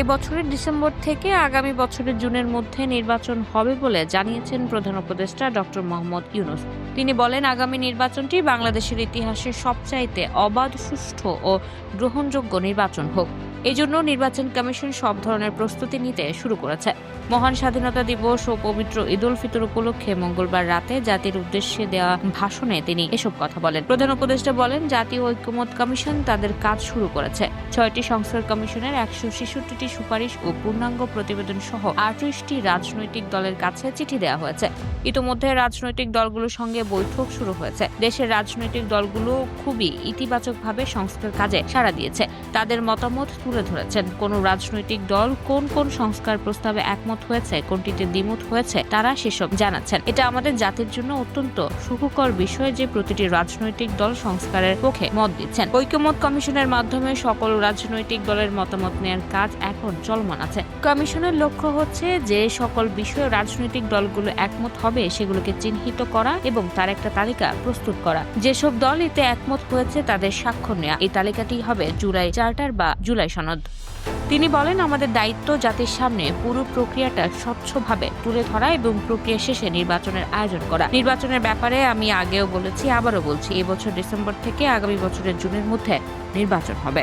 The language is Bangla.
এবছরের ডিসেম্বর থেকে আগামী বছরের জুনের মধ্যে নির্বাচন হবে বলে জানিয়েছেন প্রধান উপদেষ্টা ডক্টর মোহাম্মদ ইউনুস। তিনি বলেন, আগামী নির্বাচনটি বাংলাদেশের ইতিহাসে সবচাইতে অবাধ, সুষ্ঠু ও গ্রহণযোগ্য নির্বাচন হোক। এজন্য নির্বাচন কমিশন সব ধরনের প্রস্তুতি নিতে শুরু করেছে। মহান স্বাধীনতা দিবস ও পবিত্র ঈদ উল ফিতর উপলক্ষে মঙ্গলবার রাতে জাতির উদ্দেশ্যে দেওয়া ভাষণে তিনি এসব কথা বলেন। প্রধান উপদেষ্টা বলেন, জাতীয় ঐক্যমত কমিশন তাদের কাজ শুরু করেছে। ছয়টি সংস্কার কমিশনের একশো ছেষট্টিটি সুপারিশ ও পূর্ণাঙ্গ প্রতিবেদন সহ আটত্রিশটি রাজনৈতিক দলের কাছে চিঠি দেওয়া হয়েছে। ইতোমধ্যে রাজনৈতিক দলগুলোর সঙ্গে বৈঠক শুরু হয়েছে। দেশের রাজনৈতিক দলগুলো খুবই ইতিবাচকভাবে সংস্কার কাজে সাড়া দিয়েছে। তাদের মতামত তুলে ধরেছেন। কোন রাজনৈতিক দল কোন কোন সংস্কার প্রস্তাবে একমত হয়েছে, কোনটিতে দ্বিমত হয়েছে, তারা সেসব জানাচ্ছেন। এটা আমাদের জাতির জন্য অত্যন্ত সুখকর বিষয় যে প্রতিটি রাজনৈতিক দল সংস্কারের পক্ষে মত দিচ্ছেন। ঐক্যমত কমিশনের মাধ্যমে সকল রাজনৈতিক দলের মতামত নেওয়ার কাজ এখন চলমান আছে। কমিশনের লক্ষ্য হচ্ছে যে সকল বিষয়ে রাজনৈতিক দলগুলো একমত হবে, সেগুলোকে চিহ্নিত করা এবং তার একটা তালিকা প্রস্তুত করা। যেসব দল এতে একমত হয়েছে, তাদের স্বাক্ষর নেওয়া। এই তালিকাটি হবে জুলাই চার্টার বা জুলাই সনদ। তিনি বলেন, আমাদের দায়িত্ব জাতির সামনে পুরো প্রক্রিয়াটা স্বচ্ছভাবে তুলে ধরা এবং প্রক্রিয়া শেষে নির্বাচনের আয়োজন করা। নির্বাচনের ব্যাপারে আমি আগেও বলেছি, আবারও বলছি, এবছর ডিসেম্বর থেকে আগামী বছরের জুনের মধ্যে নির্বাচন হবে।